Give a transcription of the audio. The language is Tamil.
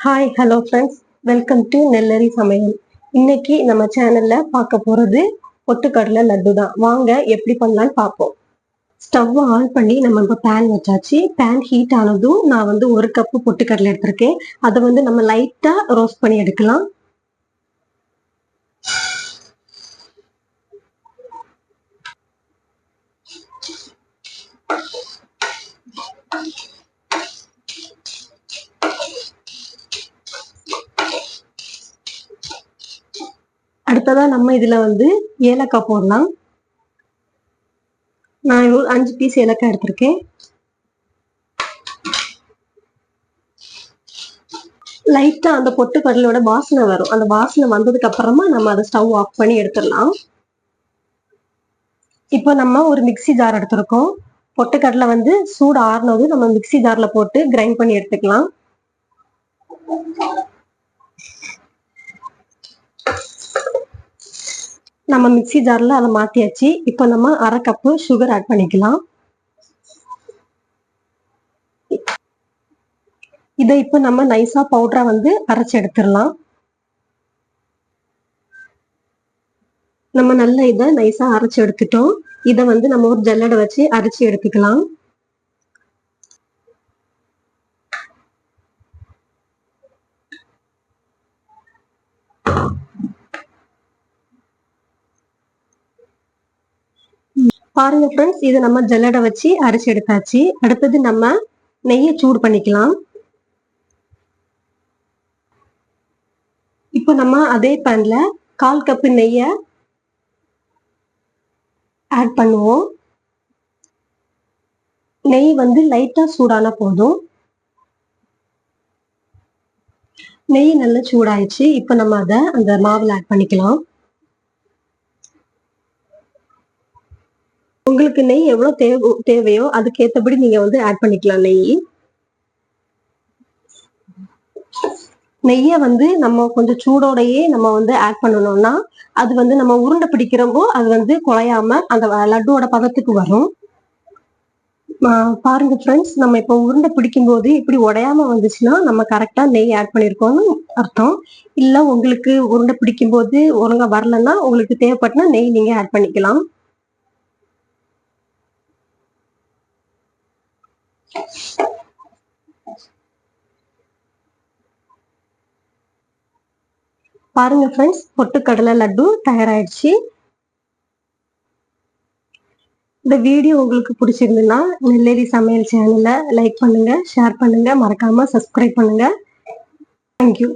Hi hello friends welcome to நெல்லரி சமையல் இன்னைக்கு நம்ம சேனல்ல பார்க்க போறது பொட்டுக்கடலை லட்டு தான். வாங்க எப்படி பண்ணலாம்னு பார்ப்போம். ஸ்டவ் ஆன் பண்ணி நம்ம இப்போ பேன் வச்சாச்சு. பேன் ஹீட் ஆனதும் நான் வந்து ஒரு கப்பு பொட்டுக்கடலை எடுத்திருக்கேன். அதை வந்து நம்ம லைட்டாக ரோஸ்ட் பண்ணி எடுக்கலாம். அடுத்ததா நம்ம இதுல வந்து ஏலக்காய் போடலாம். நான் ஒரு அஞ்சு பீஸ் ஏலக்காய் எடுத்திருக்கேன். லைட்டா அந்த பொட்டு கடலோட வாசனை வரும். அந்த வாசனை வந்ததுக்கு அப்புறமா நம்ம அதை ஸ்டவ் ஆஃப் பண்ணி எடுத்துடலாம். இப்போ நம்ம ஒரு மிக்சி ஜார் எடுத்திருக்கோம். பொட்டுக்கடலை வந்து சூடு ஆறுனது நம்ம மிக்சி ஜார்ல போட்டு கிரைண்ட் பண்ணி எடுத்துக்கலாம். நம்ம மிக்சி ஜார்ல அதை மாற்றியாச்சு இப்போ நம்ம அரை கப்பு சுகர் ஆட் பண்ணிக்கலாம். இதை இப்போ நம்ம நைஸாக பவுடரா வந்து அரைச்சு எடுத்துடலாம். நம்ம நல்ல இதை நைஸாக அரைச்சு எடுத்துட்டோம். இதை வந்து நம்ம ஒரு ஜல்லடை வச்சு அரைச்சு எடுத்துக்கலாம். பாருங்க ஃப்ரெண்ட்ஸ் இதை நம்ம ஜல்லடை வச்சு அரைச்சி எடுத்தாச்சு. அடுத்தது நம்ம நெய்யை சூடு பண்ணிக்கலாம். இப்போ நம்ம அதே பேன்ல கால் கப்பு நெய்யை ஆட் பண்ணுவோம். நெய் வந்து லைட்டா சூடான போதும். நெய் நல்லா சூடாயிடுச்சு. இப்போ நம்ம அதை அந்த மாவில் ஆட் பண்ணிக்கலாம். உங்களுக்கு நெய் எவ்வளவு தேவை தேவையோ அதுக்கேற்றபடி நீங்க வந்து ஆட் பண்ணிக்கலாம் நெய். நெய்யை வந்து நம்ம கொஞ்சம் சூடோடையே நம்ம வந்து ஆட் பண்ணணும்னா அது வந்து நம்ம உருண்டை பிடிக்கிறப்போ அது வந்து குழையாம அந்த லட்டுவோட பதத்துக்கு வரும். பாருங்க ஃப்ரெண்ட்ஸ் நம்ம இப்போ உருண்டை பிடிக்கும் போது இப்படி உடையாம வந்துச்சுன்னா நம்ம கரெக்டா நெய் ஆட் பண்ணிருக்கோம்னு அர்த்தம். இல்ல உங்களுக்கு உருண்டை பிடிக்கும் போது ஒழுங்கா வரலன்னா உங்களுக்கு தேவைப்பட்டனா நெய் நீங்க ஆட் பண்ணிக்கலாம். பாருங்க ஃப்ரெண்ட்ஸ் பொட்டுக்கடலை லட்டு தயாராயிடுச்சு. இந்த வீடியோ உங்களுக்கு பிடிச்சிருந்துன்னா நெல்லேரி சமையல் சேனலை லைக் பண்ணுங்க ஷேர் பண்ணுங்க மறக்காம சப்ஸ்கிரைப் பண்ணுங்க. தேங்க்யூ